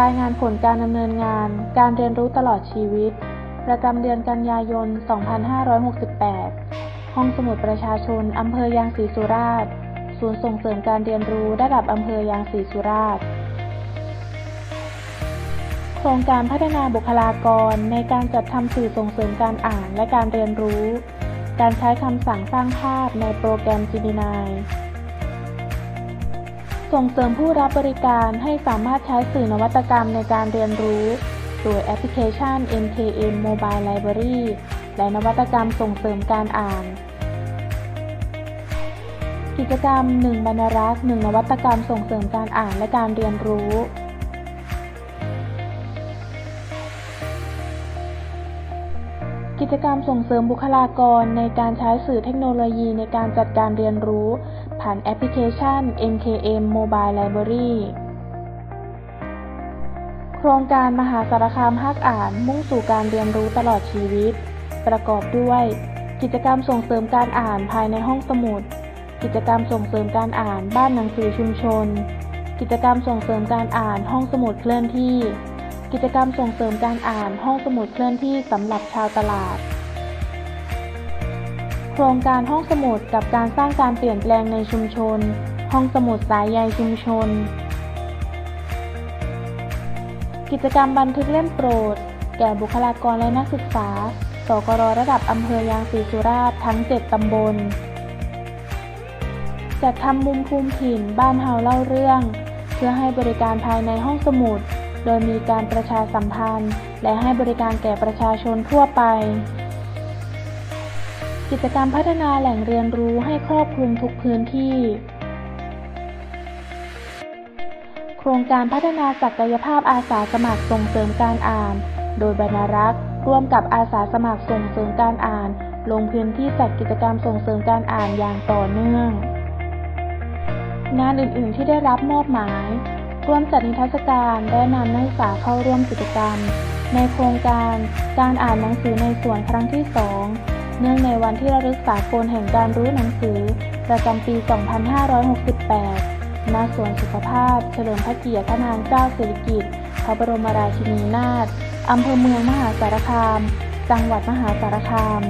รายงานผลการดำเนินงาน การเรียนรู้ตลอดชีวิต ประจำเดือนกันยายน 2568 ห้องสมุดประชาชน อำเภอยางศรีสุราษฎร์ ศูนย์ส่งเสริมการเรียนรู้ระดับอำเภอยางศรีสุราษฎร์ โครงการพัฒนาบุคลากรในการจัดทำสื่อส่งเสริมการอ่านและการเรียนรู้ การใช้คำสั่งสร้างภาพในโปรแกรม Gemini ส่งเสริมผู้รับบริการให้สามารถใช้สื่อนวัตกรรมในการเรียนรู้ โดยแอปพลิเคชัน MKM Mobile Library และนวัตกรรมส่งเสริมการอ่าน กิจกรรม 1 บรรรักษ์ 1 นวัตกรรมส่งเสริมการอ่านและการเรียนรู้กิจกรรมส่งเสริมบุคลากรในการใช้สื่อเทคโนโลยีในการจัดการเรียนรู้ ผ่านแอปพลิเคชัน MKM Mobile Library โครงการมหาสารคามฮักอ่านมุ่งสู่การเรียนรู้ตลอดชีวิต ประกอบด้วย กิจกรรมส่งเสริมการอ่านภายในห้องสมุด กิจกรรมส่งเสริมการอ่านบ้านหนังสือชุมชน กิจกรรมส่งเสริมการอ่านห้องสมุดเคลื่อนที่ กิจกรรมส่งเสริมการอ่านห้องสมุดเคลื่อนที่สำหรับชาวตลาด โครงการห้องสมุดกับการสร้างการเปลี่ยนแปลงในชุมชน ห้องสมุดสายใยชุมชน กิจกรรมบันทึกเล่มโปรด แก่บุคลากรและนักศึกษา สกรระดับอำเภอยางศรีสุราษฎร์ทั้ง 7 ตำบล จัดทำมุมภูมิถิ่นบ้านเฮาเล่าเรื่อง เพื่อให้บริการภายในห้องสมุด โดยมีการประชาสัมพันธ์ และให้บริการแก่ประชาชนทั่วไป กิจกรรมพัฒนาแหล่งเรียนรู้ให้ครอบคลุมทุกพื้นที่ โครงการพัฒนาศักยภาพอาสาสมัครส่งเสริมการอ่าน โดยบรรรักษ์ร่วมกับอาสาสมัครส่งเสริมการอ่าน ลงพื้นที่จัดกิจกรรมส่งเสริมการอ่านอย่างต่อเนื่อง งานอื่นๆที่ได้รับมอบหมาย ร่วมจัดนิทรรศการและนำนักศึกษาเข้าร่วมกิจกรรม ในโครงการการอ่านหนังสือในส่วนครั้งที่2 เนื่องในวันที่ระลึกสากลแห่งการรู้หนังสือ ประจำปี 2568 ณ สวนสุขภาพ เฉลิมพระเกียรติพระนางเจ้าสิริกิติ์ พระบรมราชินีนาถ อำเภอเมืองมหาสารคาม จังหวัดมหาสารคาม